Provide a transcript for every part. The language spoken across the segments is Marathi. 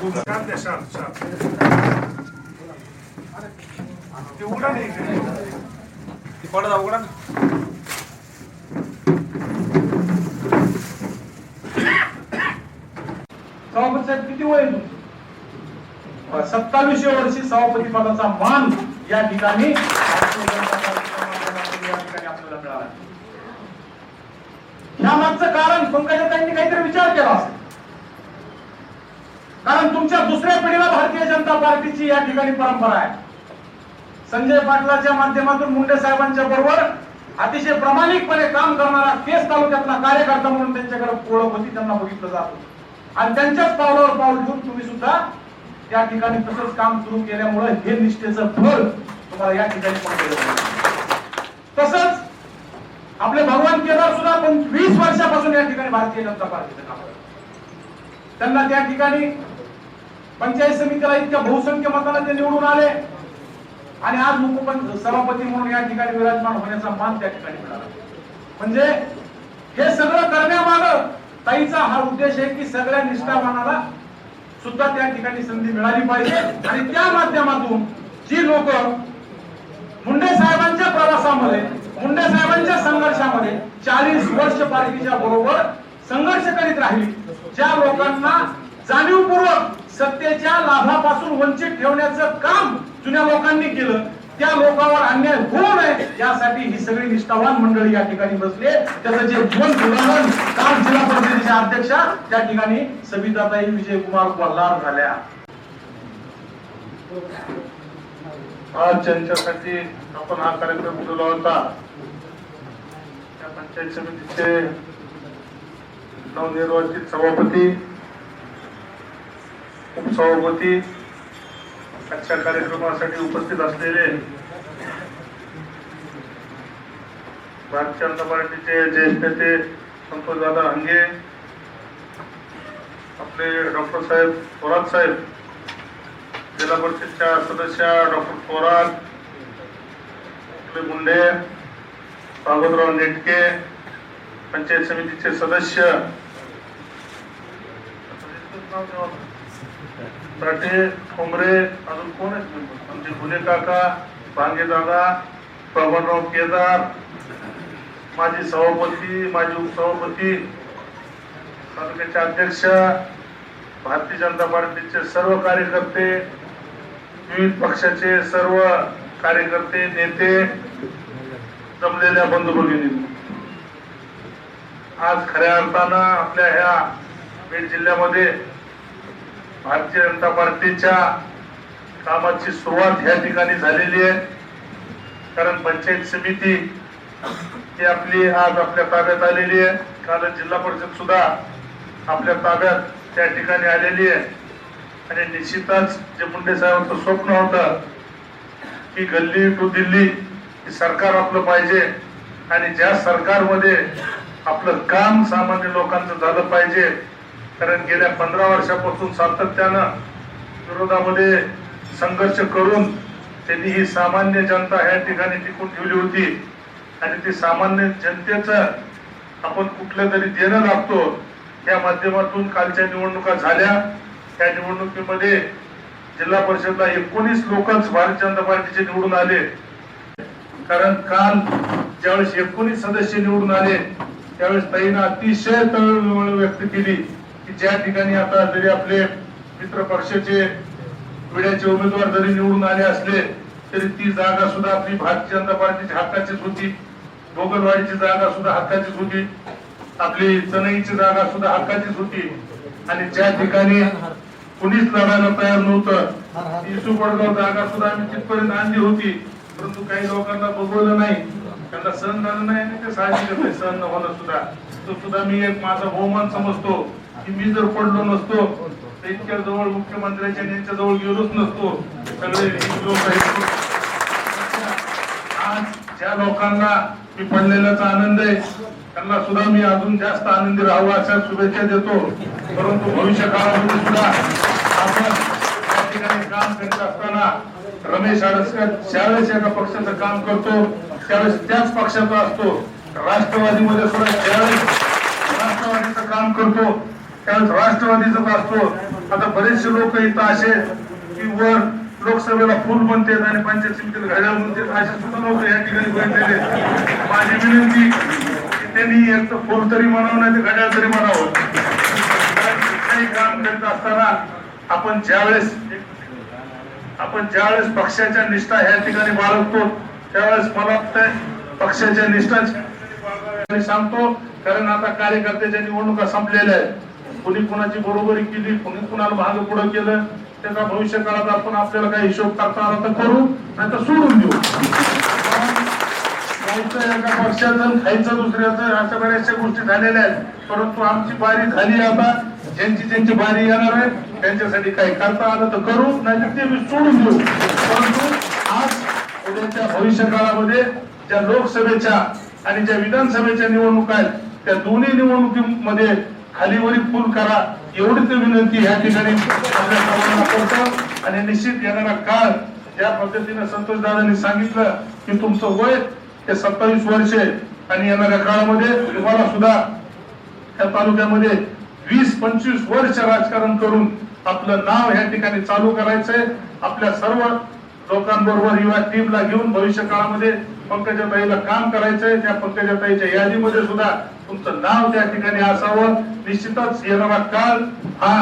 शांत आहे, शांत शांत ते उघडा नाही इकडे. ती पडदा उघडा ना सभापती साहेब किती वय सत्तावीसशे वर्षी सभापती पदाचा मान ठिकाणी या ठिकाणी आपल्याला मिळाला या मागचं कारण पंकजाताईंनी काहीतरी विचार केला असेल. कारण तुमच्या दुसऱ्या पिढीला भारतीय जनता पार्टीची या ठिकाणी परंपरा आहे. संजय पाटलाच्या माध्यमातून मुंडे साहेबांच्या बरोबर अतिशय प्रामाणिकपणे काम करणारा केस तालुक्यातला कार्यकर्ता म्हणून त्यांच्याकडे ओळख होती त्यांना बघितलं जात आणि त्यांच्याच पावलावर पाऊल घेऊन तुम्ही सुद्धा त्या ठिकाणी तसंच काम सुरू केल्यामुळे हे निष्ठेचं फळ तुम्हाला या ठिकाणी तसंच आपले भगवान केदार सुद्धा पण वीस वर्षापासून या ठिकाणी भारतीय जनता पार्टीचं काम करतात. त्यांना त्या ठिकाणी पंचायत समितीला इतक्या बहुसंख्य मताला ते निवडून आले. आणि आज उपपंच सभापती म्हणून या ठिकाणी विराजमान होण्याचा मान त्या ठिकाणी मिळाला. म्हणजे हे सगळं करण्यामागं ताईचा हा उद्देश आहे की सगळ्या निष्ठावानाला सुद्धा त्या ठिकाणी संधी मिळाली पाहिजे. आणि त्या माध्यमातून जी लोक मुंडे साहेबांच्या प्रवासामध्ये मुंडे साहेबांच्या संघर्षामध्ये चाळीस वर्ष पार्टीच्या बरोबर संघर्ष करीत राहिली. ज्या लोकांना जाणीवपूर्वक सत्तेच्या लाभापासून वंचित ठेवण्याचं काम जुन्या लोकांनी केलं त्या लोकांवर अन्याय होऊ नये यासाठी ही सगळी निष्ठावान मंडळी या ठिकाणी बसले त्याचं जे जीवन उदाहरण काल जिल्हा परिषदेच्या अध्यक्षा त्या ठिकाणी सविताताई विजयकुमार बल्लार झाल्या. आज ज्यांच्यासाठी आपण हा कार्यक्रम ठेवला होता त्या पंचायत समितीचे नवनिर्वाचित सभापती उपसभापती आजच्या कार्यक्रमासाठी उपस्थित असलेले भारतीय जनता पार्टीचे ज्येष्ठ नेते संतोषदादा हंगे आपले डॉक्टर साहेब थोरात साहेब जिल्हा परिषदच्या सदस्या डॉक्टर थोरात आपले मुंडे भागवतराव नेटके पंचायत समितीचे सदस्य राठे ठोंबरे अजून कोण आहेत म्हणजे? आमचे गुन्हे काका भांगे दादा प्रभानराव केदार माजी सभापती माजी उपसभापती तालुक्याचे अध्यक्ष भारतीय जनता पार्टीचे सर्व कार्यकर्ते विविध पक्षाचे सर्व कार्यकर्ते नेते जमलेल्या बंधू भगिनी. आज खऱ्या अर्थानं आपल्या ह्या बीड जिल्ह्यामध्ये भारतीय जनता पार्टीच्या कामाची सुरुवात ह्या ठिकाणी झालेली आहे. कारण पंचायत समिती ही आपली आज आपल्या ताब्यात आलेली आहे. काल जिल्हा परिषद सुद्धा आपल्या ताब्यात त्या ठिकाणी आलेली आहे. आणि निश्चितच जे मुंडे साहेबांचं स्वप्न होतं की गल्ली टू दिल्ली हे सरकार आपलं पाहिजे आणि ज्या सरकारमध्ये आपलं काम सामान्य लोकांचं झालं पाहिजे कारण गेल्या पंधरा वर्षापासून सातत्यानं विरोधामध्ये संघर्ष करून त्यांनी ही सामान्य जनता ह्या ठिकाणी टिकून ठेवली होती. आणि ती सामान्य जनतेचं आपण कुठलं तरी देणं लागतो या माध्यमातून कालच्या निवडणुका झाल्या. त्या निवडणुकीमध्ये जिल्हा परिषदला एकोणीस लोकच भारतीय जनता पार्टीचे निवडून आले. कारण काल ज्यावेळेस एकोणीस सदस्य निवडून आले त्यावेळेस ताईनं अतिशय तळमळ व्यक्त केली. ज्या ठिकाणी आता जरी आपले मित्र पक्षाचे विड्याचे उमेदवार जरी निवडून आले असले तरी ती जागा सुद्धा आपली भारतीय जनता पार्टीची हक्काचीच होती. भोगलवाडीची जागा सुद्धा हक्काचीच होती. आपली चनईची जागा सुद्धा हक्काचीच होती. आणि ज्या ठिकाणी कुणीच लढायला तयार नव्हतं ती सुपडगाव जागा सुद्धा आम्ही तिथपर्यंत आणली होती. परंतु काही लोकांना बघवलं नाही. त्यांना सहन झालं नाही आणि ते साहजिकच सहन न होणं सुद्धा. तो सुद्धा मी एक माझा बहुमान समजतो. की मी जर पडलो नसतो त्यांच्या जवळ मुख्यमंत्र्यांच्या आणि यांच्या जवळ गेलोच नसतो. सगळे लोक आहेत. आज ज्या लोकांना मी पडलेल्याचा आनंद आहे त्यांना सुद्धा मी अजून जास्त आनंदी राहावं अशा शुभेच्छा देतो. परंतु भविष्य काळामध्ये सुद्धा आपण त्या ठिकाणी काम करत असताना रमेश आडसकर ज्यावेळेस एका पक्षाचं काम करतो त्यावेळेस त्याच पक्षाचा असतो. राष्ट्रवादीमध्ये सुद्धा ज्यावेळेस राष्ट्रवादीचं काम करतो त्यावेळेस राष्ट्रवादीचा असतो आता बरेचसे लोक इथं असे की वर लोकसभेला फुल म्हणतात आणि पंचायत समितीला घड्याळ म्हणतात असे सुद्धा लोक या ठिकाणी बैठलेले माझी विनंती त्यांनी एक तर फुल तरी म्हणावं नाही तर घड्याळ तरी म्हणावं. काही काम करीत असताना आपण ज्यावेळेस आपण ज्यावेळेस पक्षाच्या निष्ठा या ठिकाणी बाळगतो त्यावेळेस मला वाटतंय पक्षाच्या निष्ठा सांगतो कारण आता कार्यकर्त्याच्या निवडणुका संपलेल्या आहेत. कुणी कुणाची बरोबरी केली कुणी कुणाला भाग पुढं केलं त्याचा भविष्य काळात आपण आपल्याला काही हिशोब करता आला तर करू नाही तर सोडून देऊ. खायचं एका पक्षाचं खायचं दुसऱ्याचं अशा बऱ्याचशा गोष्टी झालेल्या आहेत. परंतु आमची बारी झाली आता ज्यांची ज्यांची बारी येणार आहे त्यांच्यासाठी काही करता आलं तर करू नाही ते मी सोडून देऊ. परंतु आज उद्याच्या भविष्य काळामध्ये ज्या लोकसभेच्या आणि ज्या विधानसभेच्या निवडणुका आहेत त्या दोन्ही निवडणुकीमध्ये खालीवरी पूल करा. एवढीच विनंती या ठिकाणी आपल्या सर्वांना करतो. आणि निश्चित येणारा काळ ज्या पद्धतीने संतोष दादांनी सांगितलं की तुमचं वय हे सत्तावीस वर्ष आणि येणाऱ्या काळामध्ये तुम्हाला सुद्धा त्या तालुक्यामध्ये वीस पंचवीस वर्ष राजकारण करून आपलं नाव या ठिकाणी चालू करायचंय. आपल्या सर्व लोकांबरोबर युवा टीमला घेऊन भविष्य काळामध्ये पंकजाताईला काम करायचंय. त्या पंकजाताईच्या यादीमध्ये सुद्धा तुमचं नाव त्या ठिकाणी असावं. निश्चितच येणारा काळ हा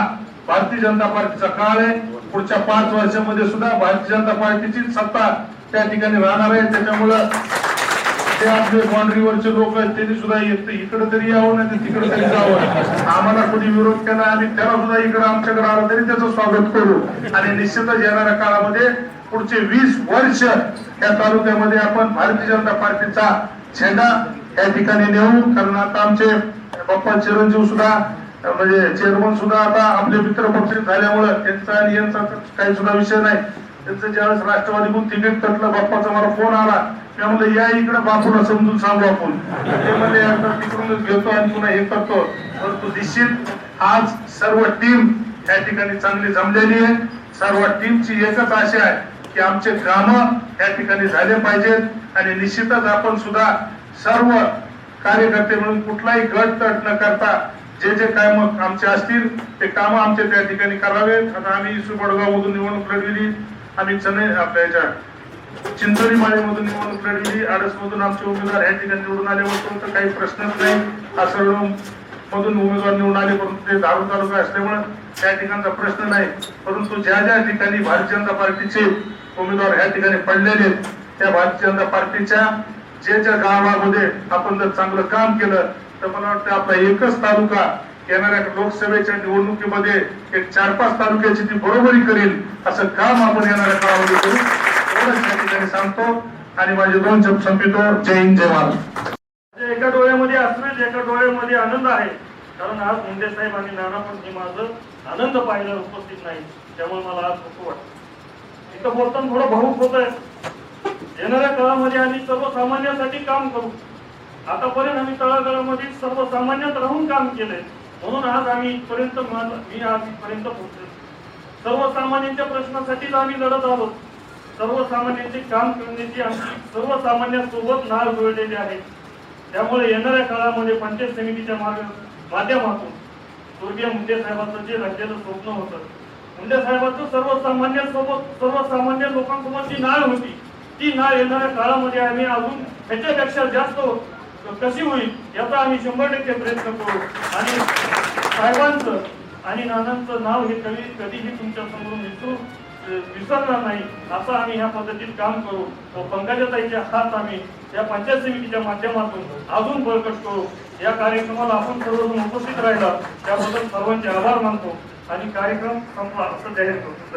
भारतीय जनता पार्टीचा काळ आहे. पुढच्या पाच वर्षामध्ये सुद्धा भारतीय जनता पार्टीची सत्ता त्या ठिकाणी राहणार आहे. त्याच्यामुळं ते आपले बाउंड्रीवरचे लोक आहेत त्यांनी सुद्धा येत इकडे तरी यावं नाही तिकडे तरी जावं. आम्हाला कोणी विरोध केला आणि त्याला सुद्धा इकडे आमच्याकडे आला तरी त्याचं स्वागत करू. आणि निश्चितच येणाऱ्या काळामध्ये पुढचे वीस वर्ष या तालुक्यामध्ये आपण भारतीय जनता पार्टीचा झेंडा या ठिकाणी नेऊ कारण आता आमचे बाप्पा चिरंजीव सुद्धा म्हणजे चेअरमन सुद्धा आता आपले मित्र पक्ष झाल्यामुळं त्यांचा आणि यांचा काही सुद्धा विषय नाही. त्यांचं ज्यावेळेस राष्ट्रवादीकडून तिकीट कटलं बाप्पाचा मला फोन आला. मी म्हणलं या इकडे बापूला समजून सांगू आपण. ते म्हणजे तिकडूनच घेतो आणि पुन्हा हे करतो. परंतु निश्चित आज सर्व टीम या ठिकाणी चांगली जमलेली आहे. सर्व टीमची एकच आशा आहे की आमचे काम या ठिकाणी झाले पाहिजेत. आणि निश्चितच आपण सुद्धा सर्व कार्यकर्ते म्हणून कुठलाही गट तट न करता जे जे काम आमचे असतील ते काम आमचे त्या ठिकाणी करावेत. आता आम्ही सुबडगाव मधून निवडणूक लढविली. आम्ही चने आपल्या याच्या चिंचोली माळेमधून निवडणूक लढविली. आडस मधून आमचे उमेदवार या ठिकाणी निवडून आले होतो तर काही प्रश्नच नाही. असं मधून उमेदवार निवडून आले परंतु ते दारू तालुका असल्यामुळे त्या ठिकाणचा प्रश्न नाही. परंतु ज्या ज्या ठिकाणी भारतीय जनता पार्टीचे उमेदवार या ठिकाणी पडलेले आहेत, त्या भारतीय जनता पार्टीच्या जे ज्या गावामध्ये आपण जर चांगलं काम केलं तर मला वाटतं आपला एकच तालुका येणाऱ्या लोकसभेच्या निवडणुकीमध्ये एक चार पाच तालुक्याची ती बरोबरी करेल असं काम आपण येणाऱ्या काळामध्ये करू. एवढंच या ठिकाणी सांगतो. आणि माझे दोन शब्द संपितो जय हिंद जय महाराज डोळ्यामध्ये एका डोळ्यामध्ये आनंद आहे. कारण आज मुंडे साहेब आणि नाना पण हे माझं आनंद पाहायला उपस्थित नाही त्यामुळे मला आज खूप वाटत. इथं बोलताना थोडं भाऊक होत आहे येणाऱ्या काळामध्ये आम्ही सर्वसामान्यांसाठी काम करू. आतापर्यंत आम्ही तळागाळामध्ये सर्वसामान्यात राहून काम केलंय. म्हणून आज आम्ही इथपर्यंत मी आज इथपर्यंत पोहोचले सर्वसामान्यांच्या प्रश्नासाठीच आम्ही लढत आहोत. सर्वसामान्यांचे काम करण्याची आमची सर्वसामान्यांसोबत नाळ जुळलेली आहे. त्यामुळे येणाऱ्या काळामध्ये पंचायत समितीच्या मार्ग माध्यमातून स्वर्गीय मुंडे साहेबांचं जे राज्याचं स्वप्न होतं मुंडे साहेबांचं सर्वसामान्यांसोबत सर्वसामान्य लोकांसोबत जी नाळ होती ती नाळ येणाऱ्या काळामध्ये आम्ही अजून ह्याच्यापेक्षा जास्त कशी होईल याचा आम्ही शंभर टक्के प्रयत्न करू. आणि साहेबांचं आणि नानांचं नाव हे कधी कधीही तुमच्या समोरून विसरू विसरणार नाही असं आम्ही ह्या पद्धतीत काम करू. व पंकजाताईच्या हात आम्ही या पंचायत समितीच्या माध्यमातून अजून बळकट करू. या कार्यक्रमाला आपण सर्वजण उपस्थित राहिला त्याबद्दल सर्वांचे आभार मानतो आणि कार्यक्रम संपला असं जाहीर करतो. धन्यवाद.